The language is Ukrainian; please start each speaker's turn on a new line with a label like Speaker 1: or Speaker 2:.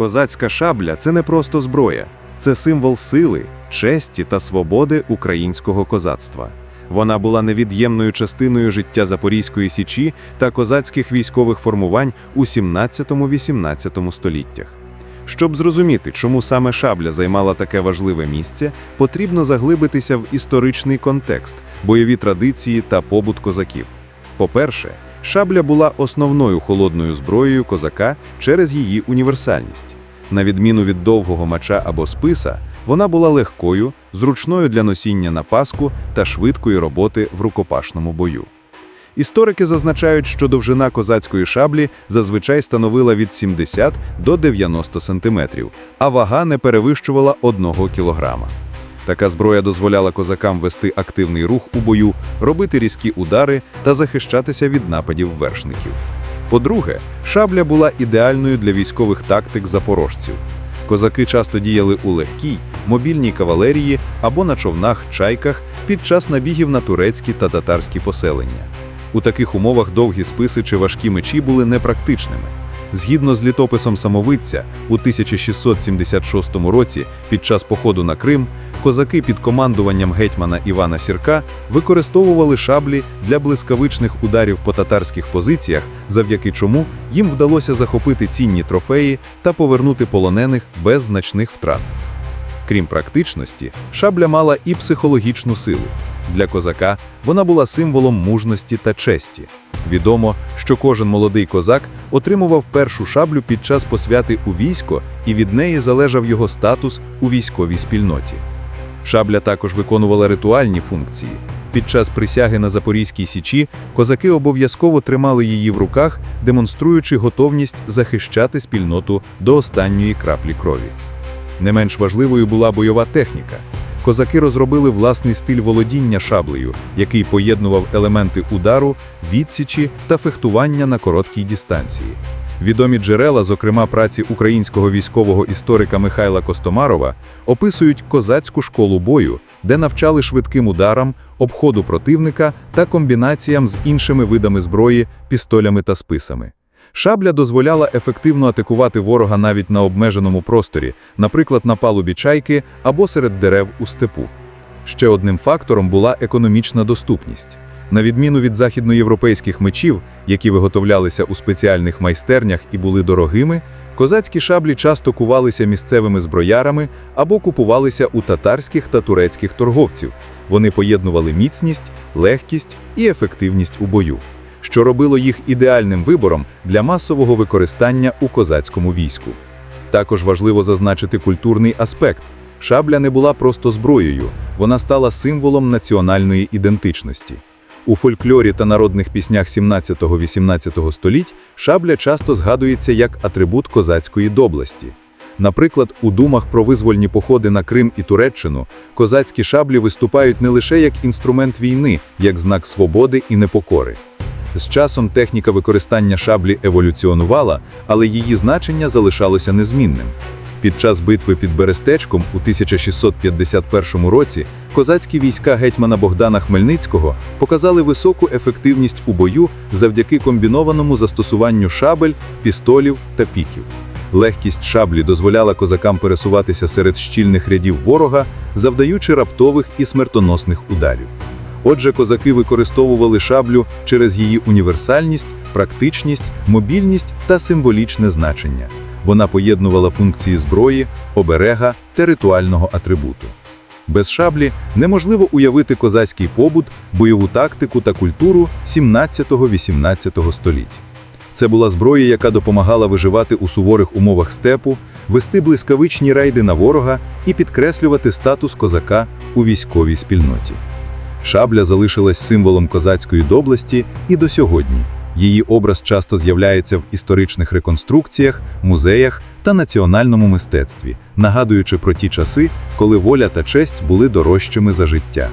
Speaker 1: Козацька шабля це не просто зброя, це символ сили, честі та свободи українського козацтва. Вона була невід'ємною частиною життя Запорізької січі та козацьких військових формувань у 17-18 століттях. Щоб зрозуміти, чому саме шабля займала таке важливе місце, потрібно заглибитися в історичний контекст, бойові традиції та побут козаків. По-перше, шабля була основною холодною зброєю козака через її універсальність. На відміну від довгого меча або списа, вона була легкою, зручною для носіння на паску та швидкої роботи в рукопашному бою. Історики зазначають, що довжина козацької шаблі зазвичай становила від 70 до 90 сантиметрів, а вага не перевищувала 1 кілограма. Така зброя дозволяла козакам вести активний рух у бою, робити різкі удари та захищатися від нападів вершників. По-друге, шабля була ідеальною для військових тактик запорожців. Козаки часто діяли у легкій, мобільній кавалерії або на човнах, чайках під час набігів на турецькі та татарські поселення. У таких умовах довгі списи чи важкі мечі були непрактичними. Згідно з літописом самовидця, у 1676 році, під час походу на Крим, козаки під командуванням гетьмана Івана Сірка використовували шаблі для блискавичних ударів по татарських позиціях, завдяки чому їм вдалося захопити цінні трофеї та повернути полонених без значних втрат. Крім практичності, шабля мала і психологічну силу. Для козака вона була символом мужності та честі. Відомо, що кожен молодий козак отримував першу шаблю під час посвяти у військо, і від неї залежав його статус у військовій спільноті. Шабля також виконувала ритуальні функції. Під час присяги на Запорізькій січі козаки обов'язково тримали її в руках, демонструючи готовність захищати спільноту до останньої краплі крові. Не менш важливою була бойова техніка. Козаки розробили власний стиль володіння шаблею, який поєднував елементи удару, відсічі та фехтування на короткій дистанції. Відомі джерела, зокрема праці українського військового історика Михайла Костомарова, описують козацьку школу бою, де навчали швидким ударам, обходу противника та комбінаціям з іншими видами зброї, пістолями та списами. Шабля дозволяла ефективно атакувати ворога навіть на обмеженому просторі, наприклад, на палубі чайки або серед дерев у степу. Ще одним фактором була економічна доступність. На відміну від західноєвропейських мечів, які виготовлялися у спеціальних майстернях і були дорогими, козацькі шаблі часто кувалися місцевими зброярами або купувалися у татарських та турецьких торговців. Вони поєднували міцність, легкість і ефективність у бою що робило їх ідеальним вибором для масового використання у козацькому війську. Також важливо зазначити культурний аспект. Шабля не була просто зброєю, вона стала символом національної ідентичності. У фольклорі та народних піснях 17-18 століть шабля часто згадується як атрибут козацької доблесті. Наприклад, у думах про визвольні походи на Крим і Туреччину козацькі шаблі виступають не лише як інструмент війни, як знак свободи і непокори. З часом техніка використання шаблі еволюціонувала, але її значення залишалося незмінним. Під час битви під Берестечком у 1651 році козацькі війська гетьмана Богдана Хмельницького показали високу ефективність у бою завдяки комбінованому застосуванню шабель, пістолів та піків. Легкість шаблі дозволяла козакам пересуватися серед щільних рядів ворога, завдаючи раптових і смертоносних ударів. Отже, козаки використовували шаблю через її універсальність, практичність, мобільність та символічне значення. Вона поєднувала функції зброї, оберега та ритуального атрибуту. Без шаблі неможливо уявити козацький побут, бойову тактику та культуру 17-18 століть. Це була зброя, яка допомагала виживати у суворих умовах степу, вести блискавичні рейди на ворога і підкреслювати статус козака у військовій спільноті. Шабля залишилась символом козацької доблесті і до сьогодні. Її образ часто з'являється в історичних реконструкціях, музеях та національному мистецтві, нагадуючи про ті часи, коли воля та честь були дорожчими за життя.